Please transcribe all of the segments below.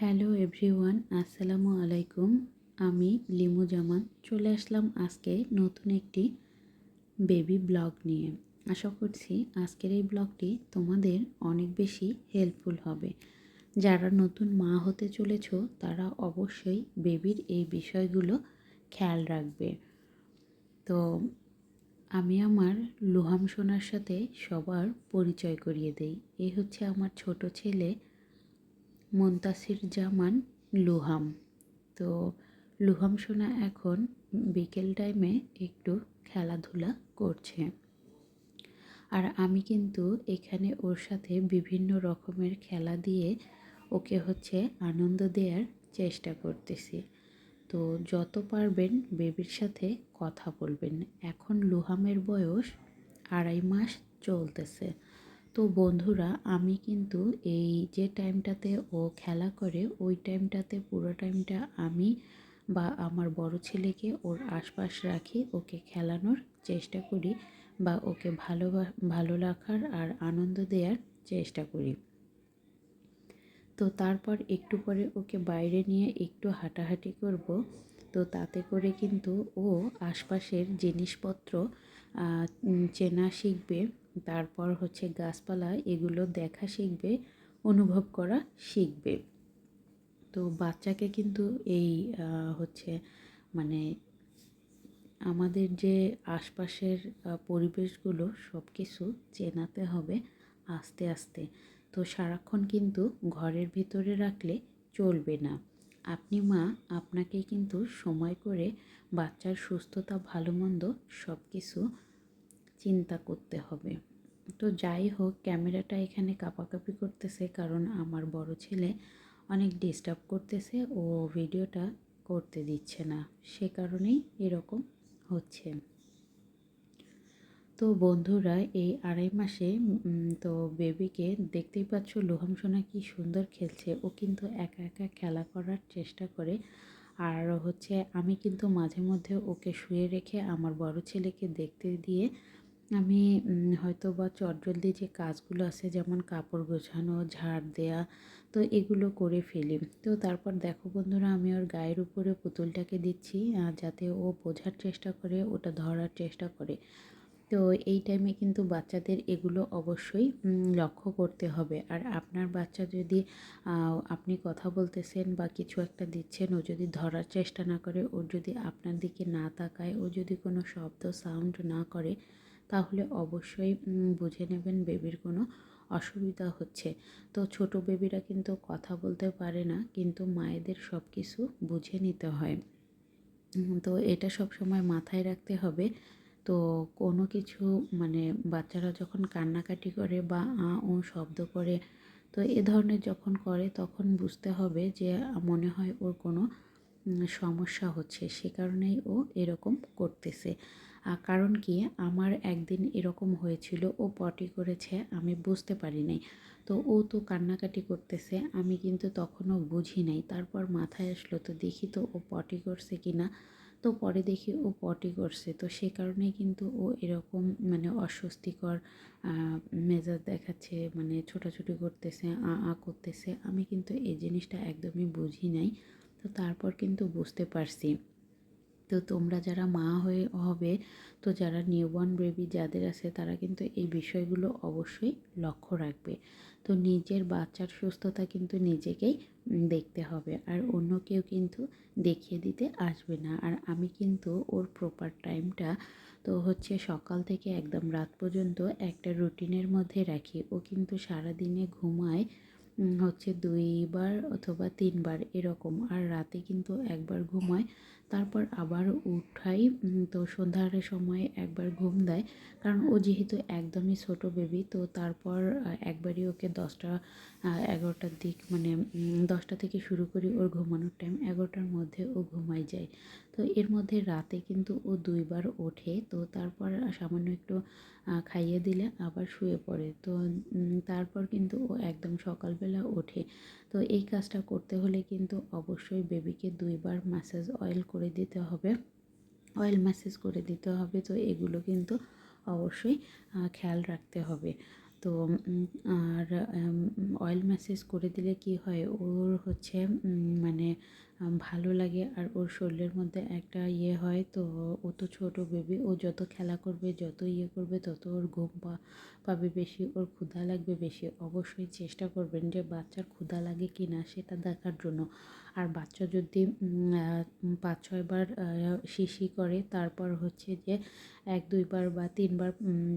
Hello everyone, আসসালামু আলাইকুম। আমি লিমু জামান চলে আসলাম আজকে নতুন একটি বেবি ব্লগ নিয়ে। আশা করছি আজকের এই ব্লগটি তোমাদের অনেক বেশি হেল্পফুল হবে। যারা নতুন মা হতে চলেছ, তারা অবশ্যই বেবির এই বিষয়গুলো খেয়াল রাখবে। তো আমি আমার লোহাম সোনার সাথে সবার পরিচয় করিয়ে দেই। এই হচ্ছে আমার ছোট ছেলে মন্তাসির জামান লুহাম। তো লুহাম সোনা এখন বিকেল টাইমে একটু খেলাধুলা করছে। আর আমি কিন্তু এখানে ওর সাথে বিভিন্ন রকমের খেলা দিয়ে ওকে হচ্ছে আনন্দ দেওয়ার চেষ্টা করতেছি। তো যত পারবেন বেবির সাথে কথা বলবেন। এখন লুহামের বয়স আড়াই মাস চলতেছে। তো বন্ধুরা, আমি কিন্তু এই যে টাইমটাতে ও খেলা করে, ওই টাইমটাতে পুরো টাইমটা আমি বা আমার বড় ছেলেকে ওর আশপাশ রাখি, ওকে খেলানোর চেষ্টা করি বা ওকে ভালো ভালো রাখার আর আনন্দ দেওয়ার চেষ্টা করি। তো তারপর একটু পরে ওকে বাইরে নিয়ে একটু হাঁটাহাঁটি করব। তো তাতে করে কিন্তু ও আশপাশের জিনিসপত্র চেনা শিখবে তারপর হচ্ছে গাছপালা, এগুলো দেখা শিখবে, অনুভব করা শিখবে। তো বাচ্চাকে কিন্তু এই হচ্ছে মানে আমাদের যে আশপাশের পরিবেশগুলো সব কিছু চেনাতে হবে আস্তে আস্তে। তো সারাক্ষণ কিন্তু ঘরের ভিতরে রাখলে চলবে না। আপনি মা, আপনাকে কিন্তু সময় করে বাচ্চার সুস্থতা, ভালো মন্দ সব কিছু চিন্তা করতে হবে। তো যাই হোক, ক্যামেরাটা এখানে কাপাকাপি করতেছে কারণ আমার বড় ছেলে অনেক ডিস্টার্ব করতেছে, ও ভিডিওটা করতে দিচ্ছে না। সে কারণেই এরকম হচ্ছে। তো বন্ধুরা, এই আড়াই মাসে তো বেবিকে দেখতেই পাচ্ছ লোহাম সোনা কি সুন্দর খেলছে। ও কিন্তু একা একা খেলা করার চেষ্টা করে। আর হচ্ছে, আমি কিন্তু মাঝে মধ্যে ওকে শুয়ে রেখে আমার বড় ছেলেকে দেখতে দিয়ে আমি হয়তো বা চটজলদি যে কাজগুলো আছে, যেমন কাপড় গোছানো, ঝাড় দেয়া, তো এগুলো করে ফেলি। তো তারপর দেখো বন্ধুরা, আমি ওর গায়ের উপরে পুতুলটাকে দিচ্ছি যাতে ও বোঝার চেষ্টা করে, ওটা ধরার চেষ্টা করে। তো এই টাইমে কিন্তু বাচ্চাদের এগুলো অবশ্যই লক্ষ্য করতে হবে। আর আপনার বাচ্চা যদি আপনি কথা বলতেছেন বা কিছু একটা দিচ্ছেন, ও যদি ধরার চেষ্টা না করে, ও যদি আপনার দিকে না তাকায়, ও যদি কোনো শব্দ সাউন্ড না করে তাহলে অবশ্যই বুঝে নেবেন বেবির কোনো অসুবিধা হচ্ছে। তো ছোট বেবিরা কিন্তু কথা বলতে পারে না, কিন্তু মায়েদের সব কিছু বুঝে নিতে হয়। তো এটা সব সময় মাথায় রাখতে হবে। তো কোনো কিছু মানে বাচ্চারা যখন কান্নাকাটি করে বা আ, ও শব্দ করে, তো এ ধরনের যখন করে, তখন বুঝতে হবে যে, মনে হয় ওর কোনো সমস্যা হচ্ছে। সে কারণেই ও এরকম করতেছে। কারণ কি? আমার একদিন এরকম হয়েছিল, ও পটি করেছে, আমি বুঝতে পারি নাই। তো ও তো কান্নাকাটি করতেছে, আমি কিন্তু তখনও বুঝি নাই। তারপর মাথায় আসলো, তো দেখি তো ও পটি করছে কি না? তো পরে দেখি ও পটি করছে। তো সে কারণেই কিন্তু ও এরকম মানে অস্বস্তিকর মেজাজ দেখাচ্ছে মানে ছোটাছুটি করতেছে, আ আ করতেছে। আমি কিন্তু এই জিনিসটা একদমই বুঝি নাই। তো তারপর কিন্তু বুঝতে পারছি। তো তোমরা যারা মা হয়ে হবে, তো যারা নিউবর্ন বেবি যাদের আছে, তারা কিন্তু এই বিষয়গুলো অবশ্যই লক্ষ্য রাখবে। তো নিজের বাচ্চার সুস্থতা কিন্তু নিজেকেই দেখতে হবে, আর অন্য কেউ কিন্তু দেখিয়ে দিতে আসবে না। আর আমি কিন্তু ওর প্রপার টাইমটা তো হচ্ছে সকাল থেকে একদম রাত পর্যন্ত একটা রুটিনের মধ্যে রাখি। ও কিন্তু সারাদিনে ঘুমায় হচ্ছে দুইবার অথবা তিনবার এরকম। আর রাতে কিন্তু একবার ঘুমায়, তারপর আবার উঠাই। তো সন্ধ্যার সময় একবার ঘুম দেয়। কারণ ও যেহেতু একদমই ছোট বেবি তো তারপর একবারই ওকে দশটা এগারোটার দিক মানে দশটা থেকে শুরু করি ওর ঘুমানোর টাইম এগারোটার মধ্যে ও ঘুমাই যায়। তো এর মধ্যে রাতে কিন্তু ও দুইবার ওঠে, তো তারপর সামান্য একটু খাইয়ে দিলে আবার শুয়ে পড়ে। তো তারপর কিন্তু ও একদম সকালবেলা ওঠে। তো এই কাজটা করতে হলে কিন্তু অবশ্যই বেবিকে দুইবার ম্যাসেজ অয়েল করে দিতে হবে। অয়েল ম্যাসেজ করে দিতে হবে। তো এগুলো কিন্তু অবশ্যই খেয়াল রাখতে হবে। তো আর অয়েল ম্যাসেজ করে দিলে কি হয়? ওর হচ্ছে মানে ভালো লাগে আর ওর শরীরের মধ্যে একটা ইয়ে হয়, তো ও তো ছোটো বেবি ও যত খেলা করবে, যত ইয়ে করবে, তত ওর ঘুম পাবে বেশি, ওর ক্ষুধা লাগবে বেশি। অবশ্যই চেষ্টা করবেন যে বাচ্চার ক্ষুধা লাগে কি না সেটা দেখার জন্য। আর বাচ্চা যদি পাঁচ ছয়বার শিশি করে, তারপর হচ্ছে যে এক দুইবার বা তিনবার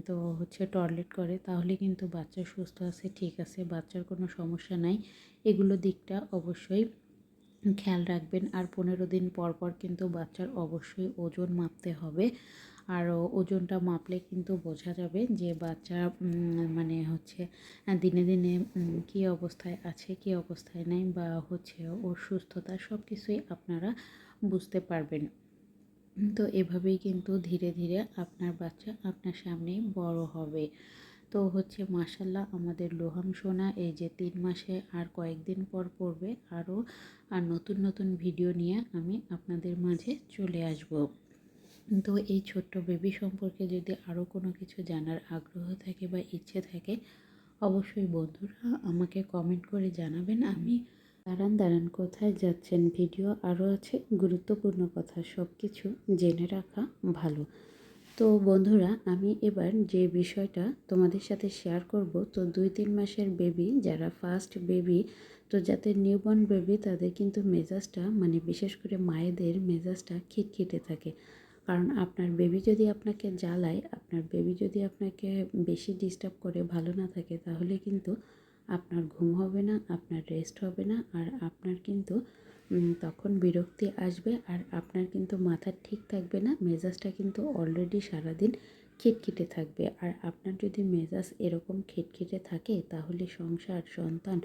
তো হচ্ছে টয়লেট করে, তাহলে কিন্তু বাচ্চা সুস্থ আছে, ঠিক আছে, বাচ্চার কোনো সমস্যা নাই। এগুলো দিকটা অবশ্যই খেয়াল রাখবেন। আর পনেরো দিন পর পর কিন্তু বাচ্চার অবশ্যই ওজন মাপতে হবে। আর ওজনটা মাপলে কিন্তু বোঝা যাবে যে বাচ্চা মানে হচ্ছে দিনে দিনে কী অবস্থায় আছে, কী অবস্থায় নেই বা হচ্ছে ওর সুস্থতা সব কিছুই আপনারা বুঝতে পারবেন। তো এভাবেই কিন্তু ধীরে ধীরে আপনার বাচ্চা আপনার সামনেই বড় হবে। তো হচ্ছে মাসাল্লাহ আমাদের লোহাম সোনা এই যে তিন মাসে আর কয়েকদিন পর পড়বে আরও আর নতুন নতুন ভিডিও নিয়ে আমি আপনাদের মাঝে চলে আসব। তো এই ছোট্ট বেবি সম্পর্কে যদি আরও কোনো কিছু জানার আগ্রহ থাকে বা ইচ্ছে থাকে, অবশ্যই বন্ধুরা আমাকে কমেন্ট করে জানাবেন। আমি দাঁড়ান দাঁড়ান কোথায় যাচ্ছেন? ভিডিও আরও আছে। গুরুত্বপূর্ণ কথা সব কিছু জেনে রাখা ভালো। তো বন্ধুরা, আমি এবার যে বিষয়টা তোমাদের সাথে শেয়ার করব, তো দুই তিন মাসের বেবি যারা ফার্স্ট বেবি তো যাদের নিউবর্ন বেবি তাদের কিন্তু মেজাজটা মানে বিশেষ করে মায়েদের মেজাজটা খিটখিটে থাকে। কারণ আপনার বেবি যদি আপনাকে জ্বালায়, আপনার বেবি যদি আপনাকে বেশি ডিস্টার্ব করে, ভালো না থাকে, তাহলে কিন্তু আপনার ঘুম হবে না, আপনার রেস্ট হবে না, আর আপনার কিন্তু তখন বিরক্তি আসবে আর আপনার কিন্তু মাথা ঠিক থাকবে না, মেজাজটা কিন্তু অলরেডি সারাদিন খিটখিটে থাকবে। আর আপনার যদি মেজাজ এরকম খিটখিটে থাকে, তাহলে সংসার, সন্তান,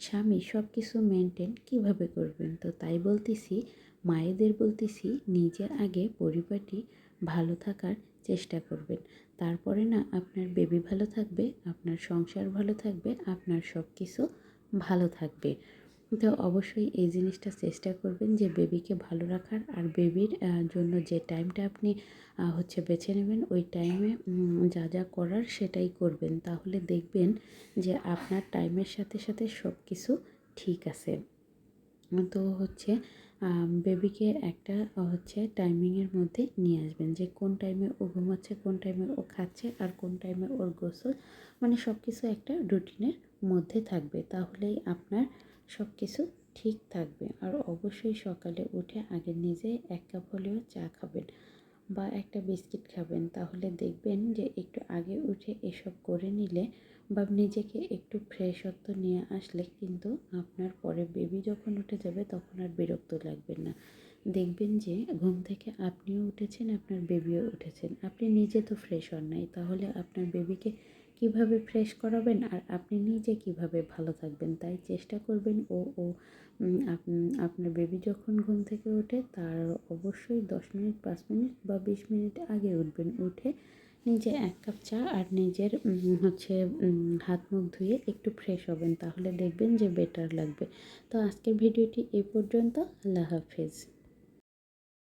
স্বামী সব কিছু মেনটেন কীভাবে করবেন? তো তাই বলতেছি, মায়েদের বলতেছি, নিজের আগে পরিবারটি ভালো থাকার চেষ্টা করবেন। তারপরে না, আপনার বেবি ভালো থাকবে, আপনার সংসার ভালো থাকবে, আপনার সব কিছু ভালো থাকবে। তো অবশ্যই এই জিনিসটা চেষ্টা করবেন যে বেবিকে ভালো রাখার আর বেবির জন্য যে টাইমটা আপনি হচ্ছে বেছে নেবেন, ওই টাইমে যা যা করার সেটাই করবেন। তাহলে দেখবেন যে আপনার টাইমের সাথে সাথে সব কিছু ঠিক আছে। তো হচ্ছে বেবিকে একটা, হচ্ছে টাইমিংয়ের মধ্যে নিয়ে আসবেন যে কোন টাইমে ও ঘুমাচ্ছে, কোন টাইমে ও খাচ্ছে আর কোন টাইমে ওর গোসল। মানে সব কিছু একটা রুটিনের মধ্যে থাকবে। তাহলেই আপনার সব কিছু ঠিক থাকবে আর অবশ্যই সকালে উঠে আগে নিজে এক কাপ হলেও চা খাবেন বা একটা বিস্কিট খাবেন। তাহলে দেখবেন যে একটু আগে উঠে এসব করে নিলে বা নিজেকে একটু ফ্রেশত্ব নিয়ে আসলে কিন্তু আপনার পরে বেবি যখন উঠে যাবে তখন আর বিরক্ত লাগবে না। দেখবেন যে ঘুম থেকে আপনিও উঠেছেন, আপনার বেবিও উঠেছেন। আপনি নিজে তো ফ্রেশ হন নাই, তাহলে আপনার বেবিকে কীভাবে ফ্রেশ করাবেন আর আপনি নিজে কীভাবে ভালো থাকবেন তাই চেষ্টা করবেন ও ও আপ- আপনার বেবি যখন ঘুম থেকে ওঠে তার অবশ্যই দশ মিনিট, পাঁচ মিনিট বা বিশ মিনিট আগে উঠবেন। উঠে নিজে এক কাপ চা আর নিজের হচ্ছে হাত মুখ ধুয়ে একটু ফ্রেশ হবেন তাহলে দেখবেন যে বেটার লাগবে। তো আজকের ভিডিওটি এই পর্যন্ত। আল্লাহ হাফেজ।